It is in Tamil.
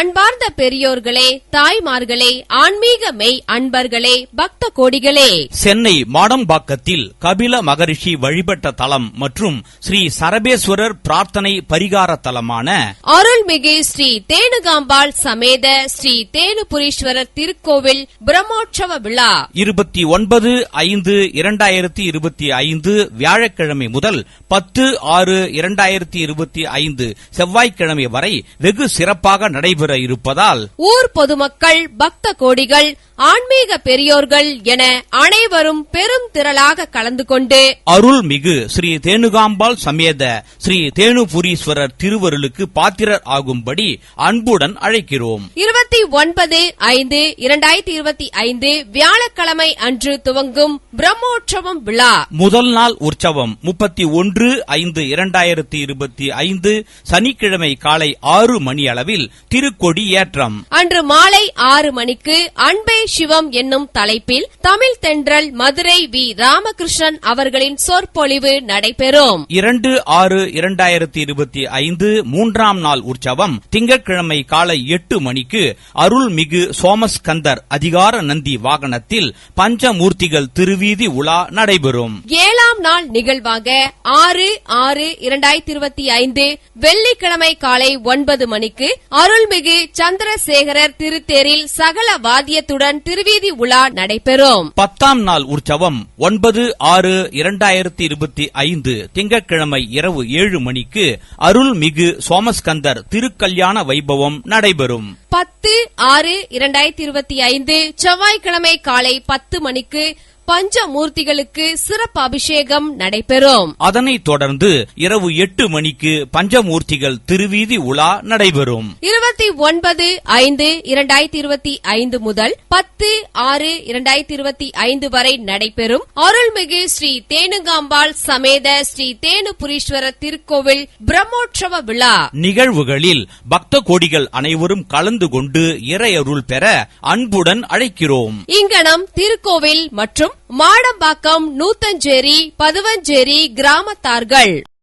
அன்பார்ந்த பெரியோர்களே தாய்மார்களே ஆன்மீக மெய் அன்பர்களே பக்த கோடிகளே. சென்னை மாடம்பாக்கத்தில் கபில மகரிஷி வழிபட்ட தலம் மற்றும் ஸ்ரீ சரபேஸ்வரர் பிரார்த்தனை பரிகார தலமான அருள்மிகு ஸ்ரீ தேனுகாம்பாள் சமேத ஸ்ரீ தேனுபுரீஸ்வரர் திருக்கோவில் பிரம்மோற்சவ விழா. இருபத்தி ஒன்பது ஐந்து இரண்டாயிரத்தி இருபத்தி ஐந்து வியாழக்கிழமை முதல் பத்து ஆறு இரண்டாயிரத்தி இருபத்தி ஐந்து செவ்வாய்க்கிழமை வரை வெகு சிறப்பாக நடைபெற இருப்பதால் ஊர் பொதுமக்கள் பக்த கோடிகள் ஆன்மீக பெரியோர்கள் என அனைவரும் பெரும் திரளாக கலந்து கொண்டு அருள்மிகு ஸ்ரீ தேனுகாம்பாள் சமேத ஸ்ரீ தேனுபுரீஸ்வரர் திருவருளுக்கு பாத்திரர் ஆகும்படி அன்புடன் அழைக்கிறோம். இருபத்தி ஒன்பது ஐந்து இரண்டாயிரத்தி இருபத்தி ஐந்து வியாழக்கிழமை அன்று துவங்கும் பிரம்மோற்சவம் விழா. முதல் நாள் உற்சவம் முப்பத்தி ஒன்று ஐந்து இரண்டாயிரத்தி இருபத்தி ஐந்து சனிக்கிழமை காலை ஆறு மணி அளவில் திருக்கொடி ஏற்றம் அன்று மாலை ஆறு மணிக்கு அன்பே சிவம் என்னும் தலைப்பில் தமிழ் தென்றல் மதுரை வி ராமகிருஷ்ணன் அவர்களின் சொற்பொழிவு நடைபெறும். இரண்டு ஆறு இரண்டாயிரத்தி இருபத்தி ஐந்து மூன்றாம் நாள் உற்சவம் திங்கட்கிழமை காலை எட்டு மணிக்கு அருள்மிகு சோமஸ்கந்தர் அதிகார நந்தி வாகனத்தில் பஞ்சமூர்த்திகள் திருவீதி உலா நடைபெறும். ஏழாம் நாள் நிகழ்வாக ஆறு ஆறு இரண்டாயிரத்தி இருபத்தி ஐந்து வெள்ளிக்கிழமை காலை ஒன்பது மணிக்கு அருள்மிகு சந்திரசேகரர் திருத்தேரில் சகல வாத்தியத்துடன் திருவீதி உலா நடைபெறும். பத்தாம் நாள் உற்சவம் ஒன்பது ஆறு இரண்டாயிரத்தி இருபத்தி ஐந்து திங்கட்கிழமை இரவு ஏழு மணிக்கு அருள்மிகு சோமஸ்கந்தர் திருக்கல்யாண வைபவம் நடைபெறும். பத்து ஆறு இரண்டாயிரத்தி இருபத்தி ஐந்து செவ்வாய்க்கிழமை காலை பத்து மணிக்கு பஞ்சமூர்த்திகளுக்கு சிறப்பு அபிஷேகம் நடைபெறும். அதனைத் தொடர்ந்து இரவு எட்டு மணிக்கு பஞ்சமூர்த்திகள் திருவீதி உலா நடைபெறும். இருபத்தி ஒன்பது ஐந்து இரண்டாயிரத்தி இருபத்தி ஐந்து முதல் பத்து ஆறு இரண்டாயிரத்தி இருபத்தி ஐந்து வரை நடைபெறும் அருள்மிகு ஸ்ரீ தேனுகாம்பாள் சமேத ஸ்ரீ தேனுபுரீஸ்வரர் திருக்கோவில் பிரம்மோற்சவ விழா. நிகழ்வுகளில் பக்த கோடிகள் அனைவரும் கலந்து கொண்டு இறையருள் பெற அன்புடன் அழைக்கிறோம். இங்கனம் திருக்கோவில் மற்றும் மாடம்பாக்கம் நூத்தஞ்சேரி பதுவஞ்சேரி கிராமத்தார்கள்.